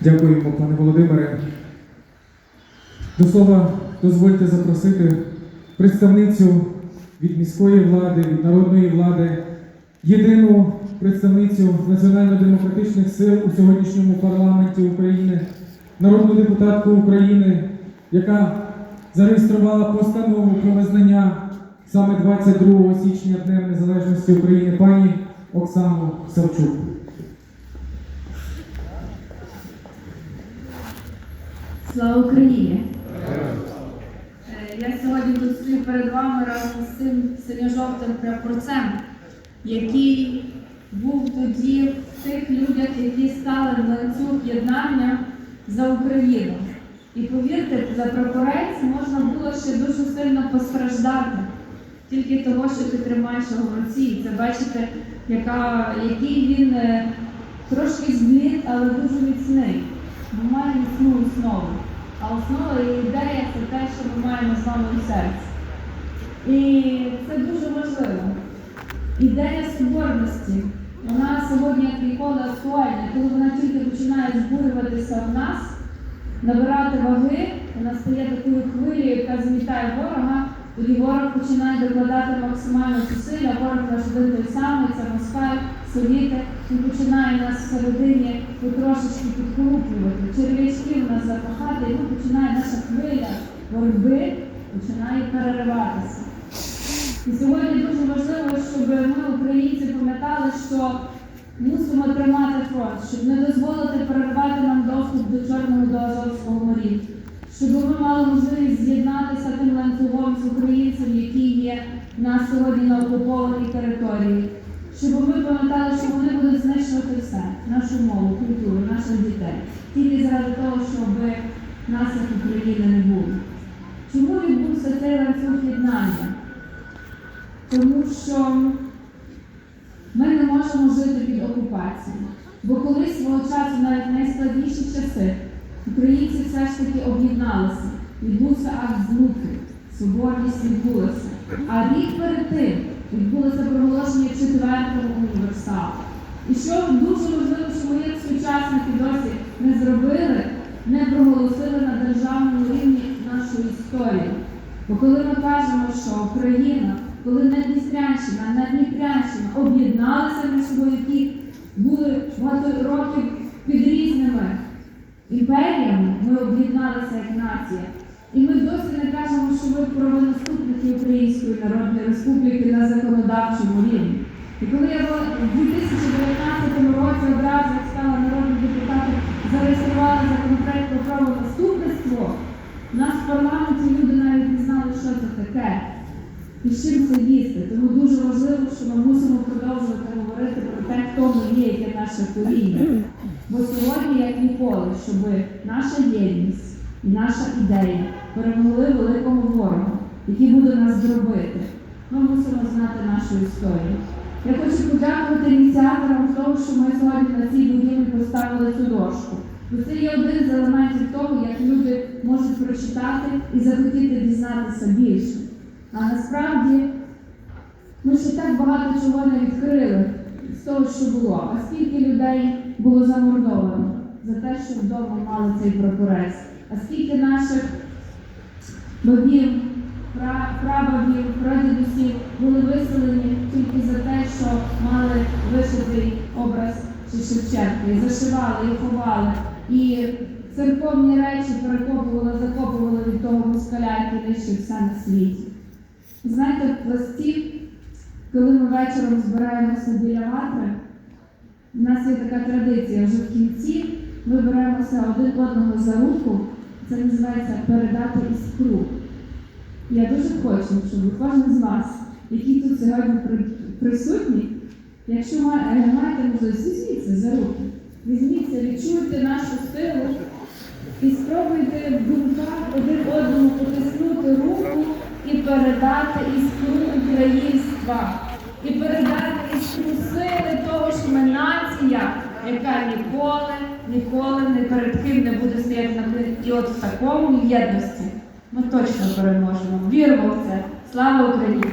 Дякуємо, пане Володимире. До слова, дозвольте запросити представницю від міської влади, від народної влади, єдину представницю національно-демократичних сил у сьогоднішньому парламенті України, народну депутатку України, яка зареєструвала постанову про визнання саме 22 січня Днем Незалежності України пані Оксану Савчук. Слава Україні! Е, Я сьогодні тут стою перед вами разом з цим синьо-жовтим прапорцем, який був тоді в тих людях, які стали в ланцюг єднання за Україну. І повірте, за прапорець можна було ще дуже сильно постраждати. Тільки того, що ти тримаєш його в руці. Це бачите, яка, який він е, трошки змін, але дуже міцний. Ми маємо міцну основу. А основа і ідея це те, що ми маємо з вами в серці. І це дуже важливо. Ідея соборності, вона сьогодні як ніколи актуальна. Коли вона тільки починає збурюватися в нас, набирати ваги, вона стає такою хвилею, яка змітає ворога, тоді ворог починає докладати максимально зусиль, а ворог наш один той самий, це Москва, совіти, він починає нас всередині потрошечки підкруплювати, черв'ячків нас запахати, і ну, починає наша хвиля боротьби, починає перериватися. І сьогодні дуже важливо, щоб ми, українці, пам'ятали, що мусимо тримати фронт, щоб не дозволити перервати нам доступ до Чорного до Азовського морів, щоб ми мали можливість з'єднатися тим ланцюгом з українцем, які є в нас сьогодні на окупованій території, щоб ми пам'ятали, що вони будуть знищувати все, нашу мову, культуру, наших дітей, тільки заради того, щоб нас як України не було. Чому відбувся цей ланцюг єднання? Тому що ми не можемо жити під окупацією. Бо колись свого часу, навіть в найскладніші часи, українці все ж таки об'єдналися. Відбувся акт злуки, соборність відбулася. А рік перед тим відбулося проголошення четвертого універсалу. І що дуже важливо, що ми сучасники досі не зробили, не проголосили на державному рівні нашу історію. Бо коли ми кажемо, що Україна, коли Надністрянщина, Надніпрянщина об'єдналися між собою, були багато років під різними імперіями, ми об'єдналися як нація. І ми досі не кажемо, що ми правонаступники Української Народної Республіки на законодавчому рівні. І коли я в 2019 році одразу як стала народним депутатом, зареєструвала законопроект про правонаступництво, у нас в парламенті люди навіть не знали, що це таке і з чим це їсти. Тому дуже важливо, що ми мусимо продовжувати говорити про те, хто ми є, яке наше коріння. Бо сьогодні, як ніколи, щоб наша єдність і наша ідея перемогли великому ворогу, який буде нас зробити, ми мусимо знати нашу історію. Я хочу подякувати ініціаторам того, що ми сьогодні на цій будівлі поставили цю дошку. Бо це є один з елементів того, як люди можуть прочитати і захотіти дізнатися більше. А насправді ми ще так багато чого не відкрили з того, що було. А скільки людей було замордовано за те, що вдома мали цей прапорець, а скільки наших бабів, пра- прабабів, прадідусів були виселені тільки за те, що мали вишитий образ Шевченка, і зашивали, і ховали. І церковні речі перекопували, закопували від того москаля, який нищив все на світі. Знаєте, в пласті, коли ми вечором збираємося біля ватри, у нас є така традиція, вже в кінці ми беремося один одного за руку, це називається передати іскру. Я дуже хочу, щоб кожен з вас, які тут сьогодні при- присутні, якщо е, маєте можливість, візьміться за руки, візьміться, відчуйте нашу силу і спробуйте в думках один одному потиснути руку і передати іскру українства, і передати іскру сили того, що ми нація, яка ніколи, ніколи не перед ким не буде стояти на плині. І от в такому єдності ми точно переможемо. Віримо в це. Слава Україні!